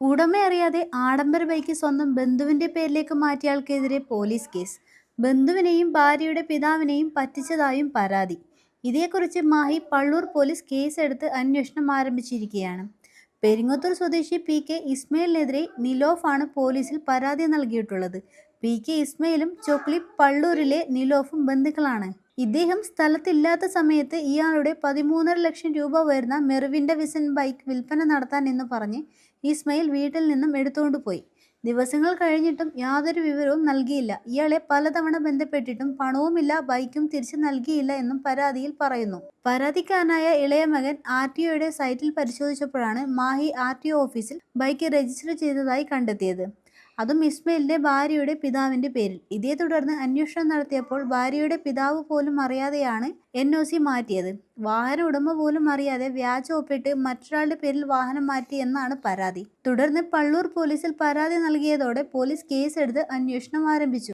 ഉടമ അറിയാതെ ആഡംബര ബൈക്ക് സ്വന്തം ബന്ധുവിന്റെ പേരിലേക്ക് മാറ്റിയയാൾക്കെതിരെ പോലീസ് കേസ്. ബന്ധുവിനെയും ഭാര്യയുടെ പിതാവിനെയും പറ്റിച്ചതായും പരാതി. ഇതേക്കുറിച്ച് മാഹി പള്ളൂർ പോലീസ് കേസെടുത്ത് അന്വേഷണം ആരംഭിച്ചിരിക്കുകയാണ്. പെരിങ്ങത്തൂർ സ്വദേശി പി കെ ഇസ്മയിലിനെതിരെ നിലോഫാണ് പോലീസിൽ പരാതി നൽകിയിട്ടുള്ളത്. പി കെ ഇസ്മയിലും ചൊക്ലി പള്ളൂരിലെ നിലോഫും ബന്ധുക്കളാണ്. ഇദ്ദേഹം സ്ഥലത്തില്ലാത്ത സമയത്ത് ഇയാളുടെ പതിമൂന്നര ലക്ഷം രൂപ വരുന്ന മെറിവിന്റെ വിസൻ ബൈക്ക് വിൽപ്പന നടത്താൻ എന്ന് പറഞ്ഞ് ഇസ്മയിൽ വീട്ടിൽ നിന്നും എടുത്തുകൊണ്ട് പോയി. ദിവസങ്ങൾ കഴിഞ്ഞിട്ടും യാതൊരു വിവരവും നൽകിയില്ല. ഇയാളെ പലതവണ ബന്ധപ്പെട്ടിട്ടും പണവുമില്ല ബൈക്കും തിരിച്ചു നൽകിയില്ല എന്നും പരാതിയിൽ പറയുന്നു. പരാതിക്കാരനായ ഇളയ മകൻ ആർ ടി ഒയുടെ സൈറ്റിൽ പരിശോധിച്ചപ്പോഴാണ് മാഹി ആർ ടി ഓഫീസിൽ ബൈക്ക് രജിസ്റ്റർ ചെയ്തതായി കണ്ടെത്തിയത്. അതും ഇസ്മയിലിന്റെ ഭാര്യയുടെ പിതാവിന്റെ പേരിൽ. ഇതേ തുടർന്ന് അന്വേഷണം നടത്തിയപ്പോൾ ഭാര്യയുടെ പിതാവ് പോലും അറിയാതെയാണ് എൻ ഒ സി മാറ്റിയത്. വാഹന ഉടമ പോലും അറിയാതെ വ്യാജ ഒപ്പിട്ട് മറ്റൊരാളുടെ പേരിൽ വാഹനം മാറ്റി എന്നാണ് പരാതി. തുടർന്ന് പള്ളൂർ പോലീസിൽ പരാതി നൽകിയതോടെ പോലീസ് കേസെടുത്ത് അന്വേഷണം ആരംഭിച്ചു.